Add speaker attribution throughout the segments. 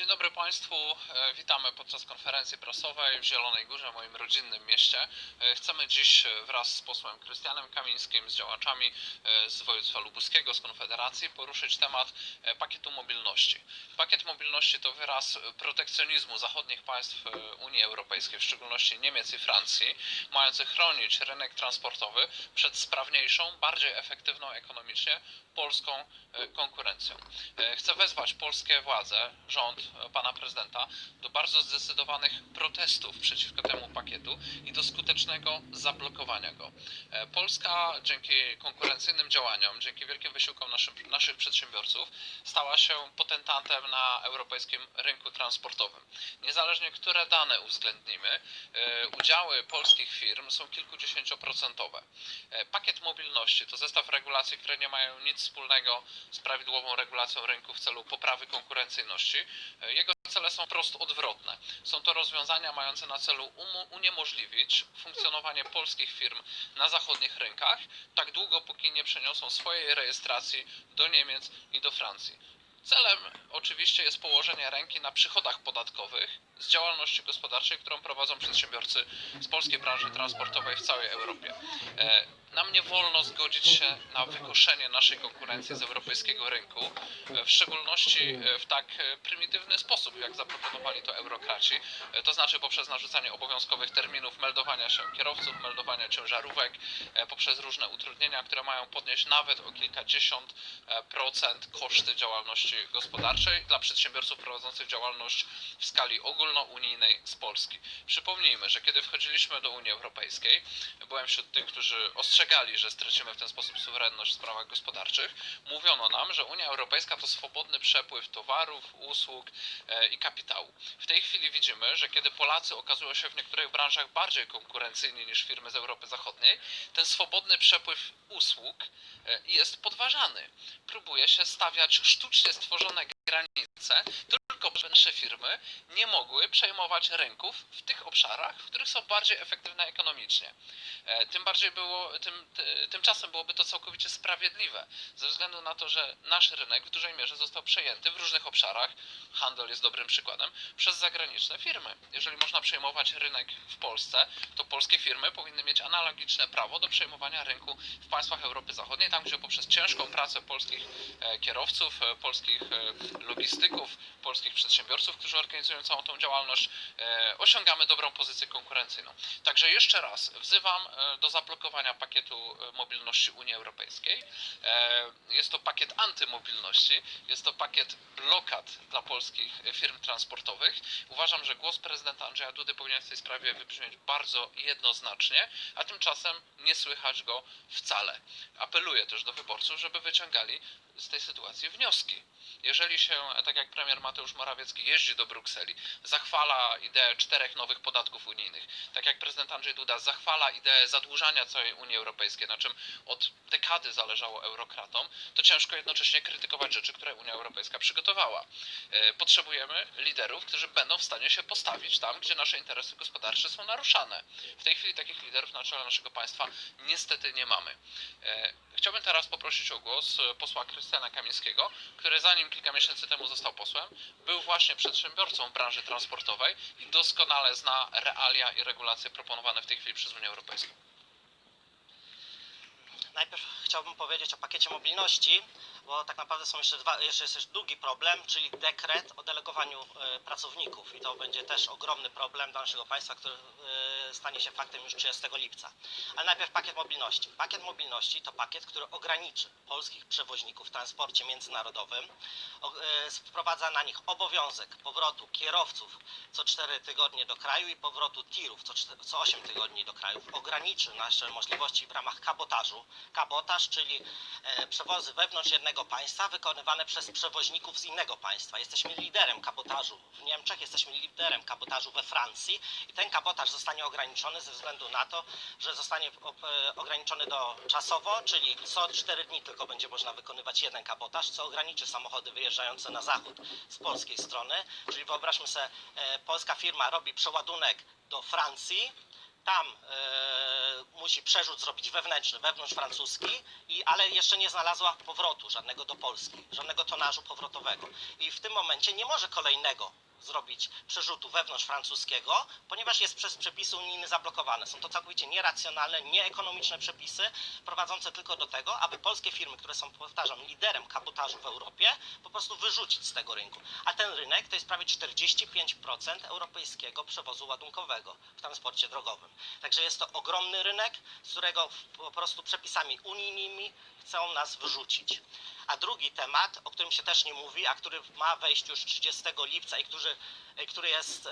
Speaker 1: Dzień dobry Państwu, E, witamy podczas konferencji prasowej w Zielonej Górze, moim rodzinnym mieście. E, Chcemy dziś e, wraz z posłem Krystianem Kamińskim, z działaczami z województwa lubuskiego, z Konfederacji poruszyć temat pakietu mobilności. Pakiet mobilności to wyraz protekcjonizmu zachodnich państw Unii Europejskiej, w szczególności Niemiec i Francji, mający chronić rynek transportowy przed sprawniejszą, bardziej efektywną ekonomicznie polską konkurencją. Chcę wezwać polskie władze, rząd pana prezydenta do bardzo zdecydowanych protestów przeciwko temu pakietu i do skutecznego zablokowania go. E, Polska dzięki konkurencyjnym działaniom, dzięki wielkim wysiłkom naszym, naszych przedsiębiorców stała się potentantem na europejskim rynku transportowym. Niezależnie które dane uwzględnimy, e, udziały polskich firm są kilkudziesięcioprocentowe. E, Pakiet mobilności to zestaw regulacji, które nie mają nic wspólnego z prawidłową regulacją rynku w celu poprawy konkurencyjności. Jego cele są prosto odwrotne. Są to rozwiązania mające na celu uniemożliwić funkcjonowanie polskich firm na zachodnich rynkach, tak długo póki nie przeniosą swojej rejestracji do Niemiec i do Francji. Celem oczywiście jest położenie ręki na przychodach podatkowych z działalności gospodarczej, którą prowadzą przedsiębiorcy z polskiej branży transportowej w całej Europie. E, Nam nie wolno zgodzić się na wykoszenie naszej konkurencji z europejskiego rynku, e, w szczególności e, w tak prymitywny sposób, jak zaproponowali to eurokraci, to znaczy poprzez narzucanie obowiązkowych terminów meldowania się kierowców, meldowania ciężarówek, poprzez różne utrudnienia, które mają podnieść nawet o kilkadziesiąt procent koszty działalności gospodarczej dla przedsiębiorców prowadzących działalność w skali z Polski. Przypomnijmy, że kiedy wchodziliśmy do Unii Europejskiej, byłem wśród tych, którzy ostrzegali, że stracimy w ten sposób suwerenność w sprawach gospodarczych. Mówiono nam, że Unia Europejska to swobodny przepływ towarów, usług e, i kapitału. W tej chwili widzimy, że kiedy Polacy okazują się w niektórych branżach bardziej konkurencyjni niż firmy z Europy Zachodniej, ten swobodny przepływ usług e, jest podważany. Próbuje się stawiać sztucznie stworzone granice, tylko żeby nasze firmy nie mogły przejmować rynków w tych obszarach, w których są bardziej efektywne ekonomicznie. E, Tym bardziej było, tym, ty- tymczasem byłoby to całkowicie sprawiedliwe, ze względu na to, że nasz rynek w dużej mierze został przejęty w różnych obszarach, handel jest dobrym przykładem, przez zagraniczne firmy. Jeżeli można przejmować rynek w Polsce, to polskie firmy powinny mieć analogiczne prawo do przejmowania rynku w państwach Europy Zachodniej, tam gdzie poprzez ciężką pracę polskich e, kierowców, e, polskich logistyków, polskich przedsiębiorców, którzy organizują całą tą działalność, e, osiągamy dobrą pozycję konkurencyjną. Także jeszcze raz wzywam e, do zablokowania pakietu e, mobilności Unii Europejskiej. Jest to pakiet antymobilności, jest to pakiet blokad dla polskich firm transportowych. Uważam, że głos prezydenta Andrzeja Dudy powinien w tej sprawie wybrzmieć bardzo jednoznacznie, a tymczasem nie słychać go wcale. Apeluję też do wyborców, żeby wyciągali z tej sytuacji wnioski. Jeżeli się, tak jak premier Mateusz Morawiecki jeździ do Brukseli, zachwala ideę czterech nowych podatków unijnych, tak jak prezydent Andrzej Duda zachwala ideę zadłużania całej Unii Europejskiej, na czym od dekady zależało eurokratom, to ciężko jednocześnie krytykować rzeczy, które Unia Europejska przygotowała. E, Potrzebujemy liderów, którzy będą w stanie się postawić tam, gdzie nasze interesy gospodarcze są naruszane. W tej chwili takich liderów na czele naszego państwa niestety nie mamy. E, Chciałbym teraz poprosić o głos posła Krystiana Kamińskiego, który zanim kilka miesięcy temu został posłem, był właśnie przedsiębiorcą branży transportowej i doskonale zna realia i regulacje proponowane w tej chwili przez Unię Europejską.
Speaker 2: Najpierw chciałbym powiedzieć o pakiecie mobilności, bo tak naprawdę są jeszcze dwa, jeszcze jest jeszcze drugi problem, czyli dekret o delegowaniu e, pracowników i to będzie też ogromny problem dla naszego państwa, który e, stanie się faktem już 30 lipca. Ale najpierw pakiet mobilności. Pakiet mobilności to pakiet, który ograniczy polskich przewoźników w transporcie międzynarodowym, e, wprowadza na nich obowiązek powrotu kierowców co 4 tygodnie do kraju i powrotu tirów co, czte- co 8 tygodni do kraju. Ograniczy nasze możliwości w ramach kabotażu. Kabotaż, czyli przewozy wewnątrz jednego państwa wykonywane przez przewoźników z innego państwa. Jesteśmy liderem kabotażu w Niemczech, jesteśmy liderem kabotażu we Francji i ten kabotaż zostanie ograniczony ze względu na to, że zostanie e, ograniczony do czasowo, czyli co 4 dni tylko będzie można wykonywać jeden kabotaż, co ograniczy samochody wyjeżdżające na zachód z polskiej strony. Czyli wyobraźmy sobie, e, polska firma robi przeładunek do Francji, tam e, musi przerzut zrobić wewnętrzny, wewnątrz francuski, i, ale jeszcze nie znalazła powrotu żadnego do Polski, żadnego tonażu powrotowego. I w tym momencie nie może kolejnego zrobić przerzutu wewnątrz francuskiego, ponieważ jest przez przepisy unijne zablokowane. Są to całkowicie nieracjonalne, nieekonomiczne przepisy, prowadzące tylko do tego, aby polskie firmy, które są, powtarzam, liderem kabotażu w Europie, po prostu wyrzucić z tego rynku. A ten rynek to jest prawie 45% europejskiego przewozu ładunkowego w transporcie drogowym. Także jest to ogromny rynek, z którego po prostu przepisami unijnymi chcą nas wyrzucić. A drugi temat, o którym się też nie mówi, a który ma wejść już 30 lipca i który, który jest,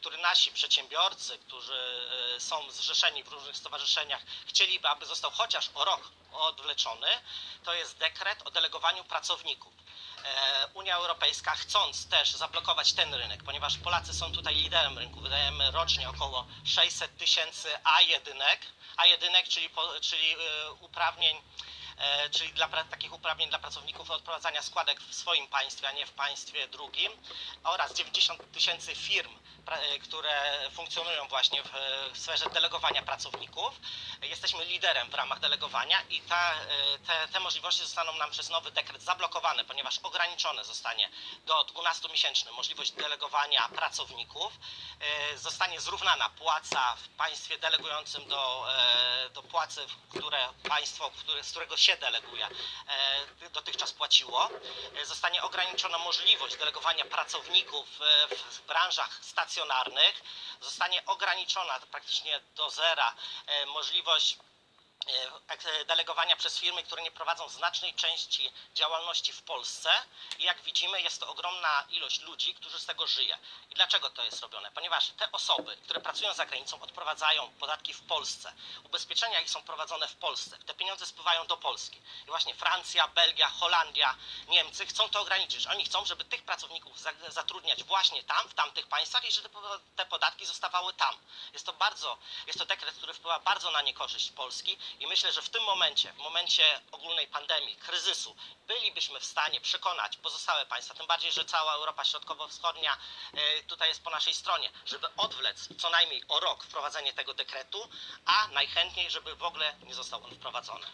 Speaker 2: który nasi przedsiębiorcy, którzy e, są zrzeszeni w różnych stowarzyszeniach, chcieliby, aby został chociaż o rok odwleczony, to jest dekret o delegowaniu pracowników. E, Unia Europejska chcąc też zablokować ten rynek, ponieważ Polacy są tutaj liderem rynku, wydajemy rocznie około 600 tysięcy A1, A1, czyli, czyli e, uprawnień e, czyli dla takich uprawnień dla pracowników odprowadzania składek w swoim państwie, a nie w państwie drugim oraz 90 tysięcy firm, e, które funkcjonują właśnie w, e, sferze delegowania pracowników. Jesteśmy liderem w ramach delegowania i ta, e, te, te możliwości zostaną nam przez nowy dekret zablokowane, ponieważ ograniczone zostanie do 12-miesięczny możliwość delegowania pracowników. E, Zostanie zrównana płaca w państwie delegującym do, e, do płacy, które państwo, z którego się deleguje, e, dotychczas płaciło. E, Zostanie ograniczona możliwość delegowania pracowników e, w branżach stacjonarnych. Zostanie ograniczona praktycznie do zera e, możliwość delegowania przez firmy, które nie prowadzą znacznej części działalności w Polsce. I jak widzimy, jest to ogromna ilość ludzi, którzy z tego żyje. I dlaczego to jest robione? Ponieważ te osoby, które pracują za granicą, odprowadzają podatki w Polsce. Ubezpieczenia ich są prowadzone w Polsce. Te pieniądze spływają do Polski. I właśnie Francja, Belgia, Holandia, Niemcy chcą to ograniczyć. Oni chcą, żeby tych pracowników za- zatrudniać właśnie tam, w tamtych państwach i żeby te podatki zostawały tam. Jest to bardzo, jest to dekret, który wpływa bardzo na niekorzyść Polski i myślę, że w tym momencie, w momencie ogólnej pandemii, kryzysu, bylibyśmy w stanie przekonać pozostałe państwa, tym bardziej, że cała Europa Środkowo-Wschodnia e, tutaj jest po naszej stronie, żeby odwlec co najmniej o rok wprowadzenie tego dekretu, a najchętniej, żeby w ogóle nie został on wprowadzony.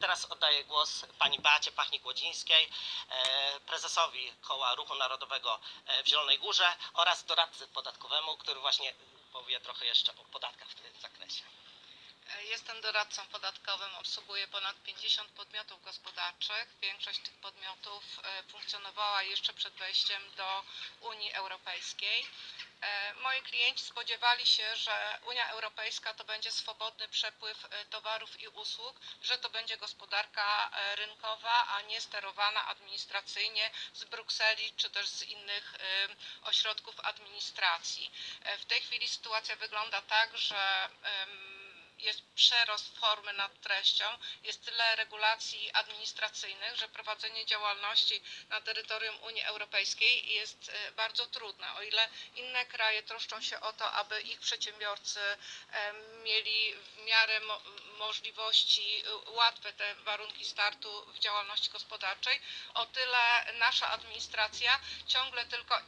Speaker 2: Teraz oddaję głos pani Beacie Pachnik-Łodzińskiej, e, prezesowi Koła Ruchu Narodowego e, w Zielonej Górze oraz doradcy podatkowemu, który właśnie powie trochę jeszcze o podatkach w tym zakresie.
Speaker 3: Jestem doradcą podatkowym, obsługuję ponad 50 podmiotów gospodarczych. Większość tych podmiotów e, funkcjonowała jeszcze przed wejściem do Unii Europejskiej. E, Moi klienci spodziewali się, że Unia Europejska to będzie swobodny przepływ e, towarów i usług, że to będzie gospodarka e, rynkowa, a nie sterowana administracyjnie z Brukseli czy też z innych e, ośrodków administracji. E, W tej chwili sytuacja wygląda tak, że jest przerost formy nad treścią, jest tyle regulacji administracyjnych, że prowadzenie działalności na terytorium Unii Europejskiej jest e, bardzo trudne. O ile inne kraje troszczą się o to, aby ich przedsiębiorcy e, mieli w miarę mo- możliwości e, łatwe te warunki startu w działalności gospodarczej, o tyle nasza administracja ciągle tylko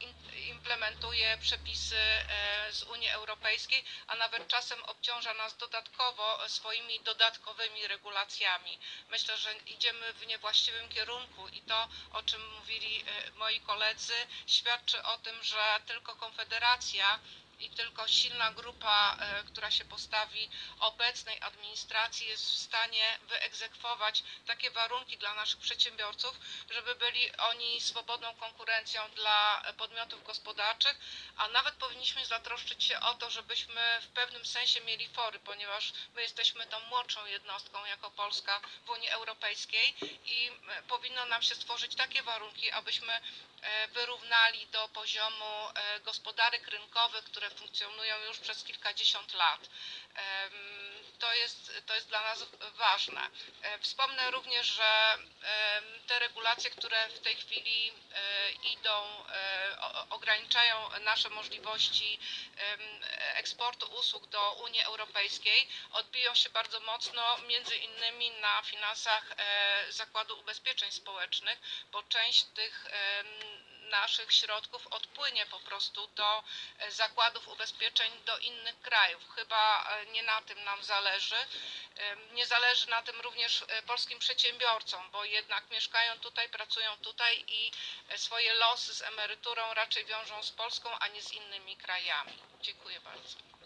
Speaker 3: implementuje przepisy z Unii Europejskiej, a nawet czasem obciąża nas dodatkowo swoimi dodatkowymi regulacjami. Myślę, że idziemy w niewłaściwym kierunku i to, o czym mówili e, moi koledzy, świadczy o tym, że tylko Konfederacja i tylko silna grupa, e, która się postawi obecnej administracji jest w stanie wyegzekwować takie warunki dla naszych przedsiębiorców, żeby byli oni swobodną konkurencją dla podmiotów gospodarczych, a nawet powinniśmy zatroszczyć się o to, żebyśmy w pewnym sensie mieli fory, ponieważ my jesteśmy tą młodszą jednostką jako Polska w Unii Europejskiej i e, powinno nam się stworzyć takie warunki, abyśmy e, wyrównali do poziomu e, gospodarek rynkowych, które funkcjonują już przez kilkadziesiąt lat. To jest, to jest dla nas ważne. E, Wspomnę również, że te regulacje, które w tej chwili e, idą, e, ograniczają nasze możliwości eksportu usług do Unii Europejskiej, odbiją się bardzo mocno między innymi na finansach Zakładu Ubezpieczeń Społecznych, bo część tych naszych środków odpłynie po prostu do e, zakładów ubezpieczeń do innych krajów. Chyba e, nie na tym nam zależy. Nie zależy na tym również e, polskim przedsiębiorcom, bo jednak mieszkają tutaj, pracują tutaj i swoje losy z emeryturą raczej wiążą z Polską, a nie z innymi krajami. Dziękuję bardzo.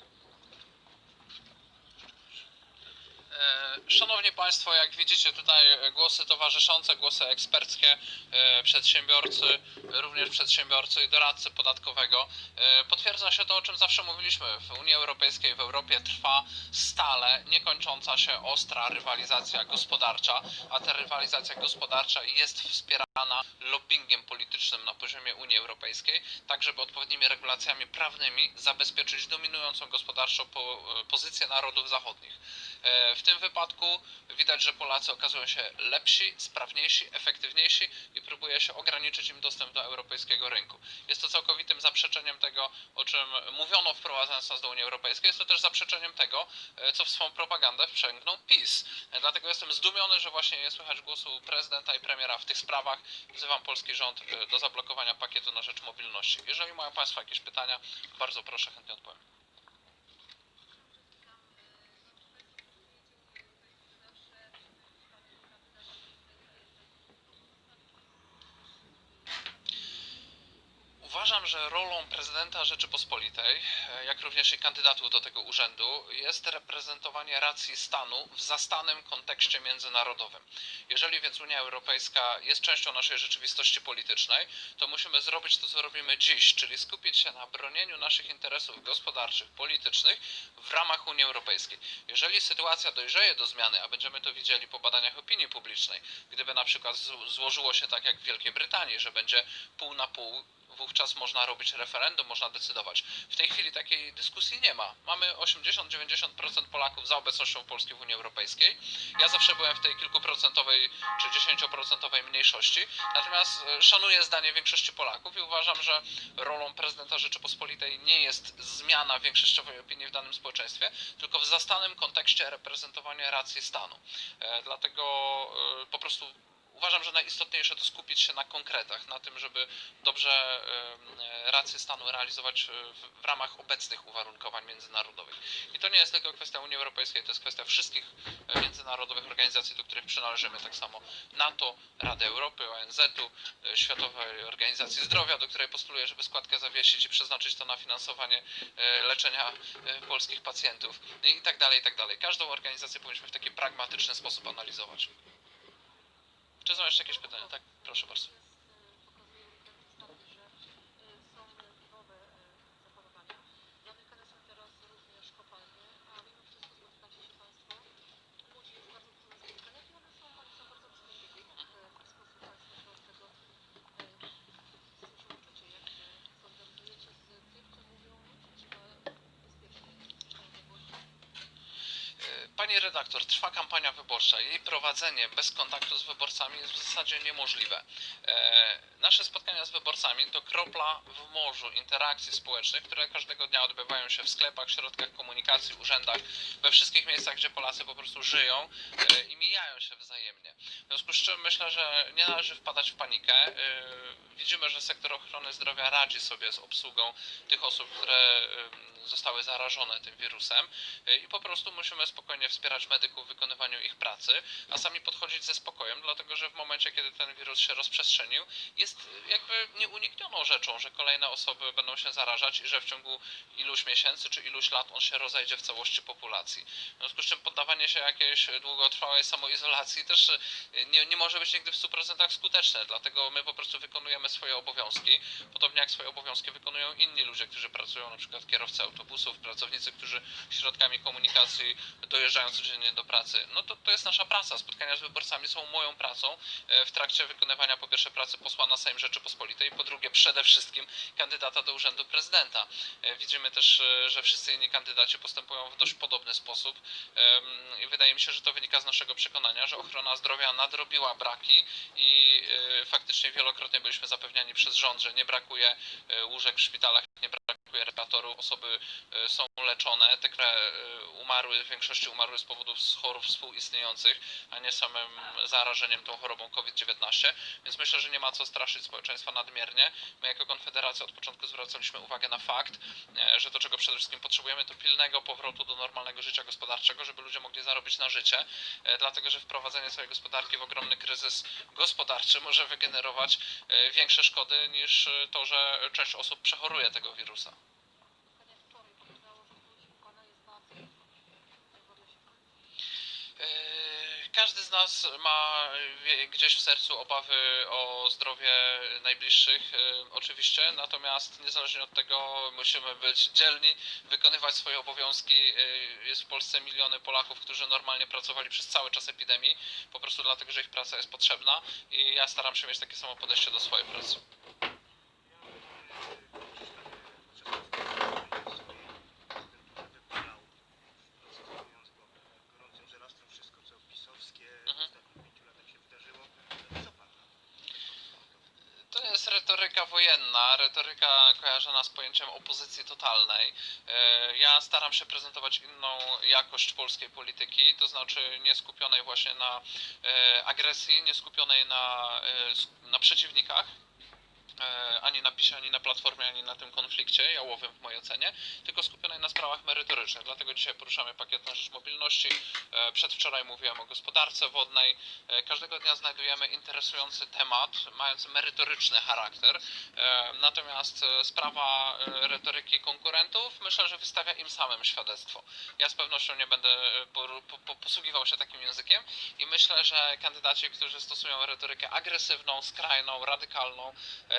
Speaker 1: Szanowni Państwo, jak widzicie tutaj e, głosy towarzyszące, głosy eksperckie, e, przedsiębiorcy, również przedsiębiorcy i doradcy podatkowego. E, Potwierdza się to, o czym zawsze mówiliśmy. W Unii Europejskiej, w Europie trwa stale niekończąca się ostra rywalizacja gospodarcza, a ta rywalizacja gospodarcza jest wspierana lobbyingiem politycznym na poziomie Unii Europejskiej, tak żeby odpowiednimi regulacjami prawnymi zabezpieczyć dominującą gospodarczo po, e, pozycję narodów zachodnich. E, W tym wypadku widać, że Polacy okazują się lepsi, sprawniejsi, efektywniejsi i próbuje się ograniczyć im dostęp do europejskiego rynku. Jest to całkowitym zaprzeczeniem tego, o czym mówiono wprowadzając nas do Unii Europejskiej. Jest to też zaprzeczeniem tego, e, co w swą propagandę wprzęgnął PiS. Dlatego jestem zdumiony, że właśnie nie słychać głosu prezydenta i premiera w tych sprawach. Wzywam polski rząd e, do zablokowania pakietu na rzecz mobilności. Jeżeli mają Państwo jakieś pytania, bardzo proszę, chętnie odpowiem. Uważam, że rolą prezydenta Rzeczypospolitej, e, jak również i kandydatów do tego urzędu, jest reprezentowanie racji stanu w zastanym kontekście międzynarodowym. Jeżeli więc Unia Europejska jest częścią naszej rzeczywistości politycznej, to musimy zrobić to, co robimy dziś, czyli skupić się na bronieniu naszych interesów gospodarczych, politycznych w ramach Unii Europejskiej. Jeżeli sytuacja dojrzeje do zmiany, a będziemy to widzieli po badaniach opinii publicznej, gdyby na przykład złożyło się tak jak w Wielkiej Brytanii, że będzie pół na pół, wówczas można robić referendum, można decydować. W tej chwili takiej dyskusji nie ma. Mamy 80-90% Polaków za obecnością Polski w Unii Europejskiej. Ja zawsze byłem w tej kilkuprocentowej czy 10% mniejszości, natomiast e, szanuję zdanie większości Polaków i uważam, że rolą prezydenta Rzeczypospolitej nie jest zmiana większościowej opinii w danym społeczeństwie, tylko w zastanym kontekście reprezentowania racji stanu. E, Dlatego e, po prostu uważam, że najistotniejsze to skupić się na konkretach, na tym, żeby dobrze rację stanu realizować w, ramach obecnych uwarunkowań międzynarodowych. I to nie jest tylko kwestia Unii Europejskiej, to jest kwestia wszystkich e, międzynarodowych organizacji, do których przynależymy, tak samo NATO, Rady Europy, ONZ-u, e, Światowej Organizacji Zdrowia, do której postuluję, żeby składkę zawiesić i przeznaczyć to na finansowanie e, leczenia polskich pacjentów i tak dalej, i tak dalej. Każdą organizację powinniśmy w taki pragmatyczny sposób analizować. Czy są jeszcze jakieś pytania? Tak, proszę bardzo. Pani redaktor, trwa kampania wyborcza. Jej prowadzenie bez kontaktu z wyborcami jest w zasadzie niemożliwe. E, nasze spotkania z wyborcami to kropla w morzu interakcji społecznych, które każdego dnia odbywają się w sklepach, środkach komunikacji, urzędach, we wszystkich miejscach, gdzie Polacy po prostu żyją e, i mijają się wzajemnie. W związku z czym myślę, że nie należy wpadać w panikę. E, widzimy, że sektor ochrony zdrowia radzi sobie z obsługą tych osób, które zostały zarażone tym wirusem i po prostu musimy spokojnie wspierać medyków w wykonywaniu ich pracy, a sami podchodzić ze spokojem, dlatego że w momencie, kiedy ten wirus się rozprzestrzenił, jest y, jakby nieuniknioną rzeczą, że kolejne osoby będą się zarażać i że w ciągu iluś miesięcy czy iluś lat on się rozejdzie w całości populacji. W związku z czym poddawanie się jakiejś długotrwałej samoizolacji też y, nie, nie może być nigdy w 100% skuteczne, dlatego my po prostu wykonujemy swoje obowiązki, podobnie jak swoje obowiązki wykonują inni ludzie, którzy pracują, na przykład kierowcy autobusów, pracownicy, którzy środkami komunikacji dojeżdżają codziennie do pracy. No to, to jest nasza praca. Spotkania z wyborcami są moją pracą e, w trakcie wykonywania po pierwsze pracy posła na Sejm Rzeczypospolitej, po drugie przede wszystkim kandydata do urzędu prezydenta. E, Widzimy też, e, że wszyscy inni kandydaci postępują w dość podobny sposób i wydaje mi się, że to wynika z naszego przekonania, że ochrona zdrowia nadrobiła braki i faktycznie wielokrotnie byliśmy zapewniani przez rząd, że nie brakuje łóżek w szpitalach, nie brakuje respiratorów, osoby e, są leczone, te, które umarły, w większości umarły z powodów chorób współistniejących, a nie samym zarażeniem tą chorobą COVID-19, więc myślę, że nie ma co straszyć społeczeństwa nadmiernie. My jako Konfederacja od początku zwracaliśmy uwagę na fakt, e, że to, czego przede wszystkim potrzebujemy, to pilnego powrotu do normalnego życia gospodarczego, żeby ludzie mogli zarobić na życie, e, dlatego że wprowadzenie swojej gospodarki w ogromny kryzys gospodarczy może wygenerować większe szkody niż to, że część osób przechoruje tego wirusa. Każdy z nas ma gdzieś w sercu obawy o zdrowie najbliższych, yy, oczywiście, natomiast niezależnie od tego musimy być dzielni, wykonywać swoje obowiązki. Yy, Jest w Polsce miliony Polaków, którzy normalnie pracowali przez cały czas epidemii, po prostu dlatego, że ich praca jest potrzebna i ja staram się mieć takie samo podejście do swojej pracy.
Speaker 4: Gorącym żelastwem wszystko, co pisowskie w
Speaker 1: Mhm.
Speaker 4: ostatnich pięciu latach się wydarzyło. Co pan na
Speaker 1: To jest retoryka wojenna, retoryka kojarzona z pojęciem opozycji totalnej. E, Ja staram się prezentować inną jakość polskiej polityki, to znaczy nie skupionej właśnie na e, agresji, nie skupionej na, e, na przeciwnikach. E, Ani na PiSie, ani na Platformie, ani na tym konflikcie jałowym w mojej ocenie, tylko skupionej na sprawach merytorycznych. Dlatego dzisiaj poruszamy pakiet na rzecz mobilności. E, Przedwczoraj mówiłem o gospodarce wodnej. E, Każdego dnia znajdujemy interesujący temat, mający merytoryczny charakter. Natomiast sprawa retoryki konkurentów myślę, że wystawia im samym świadectwo. Ja z pewnością nie będę posługiwał się takim językiem i myślę, że kandydaci, którzy stosują retorykę agresywną, skrajną, radykalną,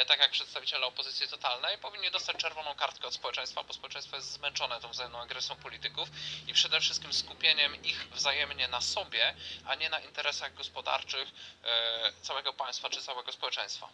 Speaker 1: tak jak przedstawiciele opozycji totalnej, powinni dostać czerwoną kartkę od społeczeństwa, bo społeczeństwo jest zmęczone tą wzajemną agresją polityków i przede wszystkim skupieniem ich wzajemnie na sobie, a nie na interesach gospodarczych e, całego państwa czy całego społeczeństwa.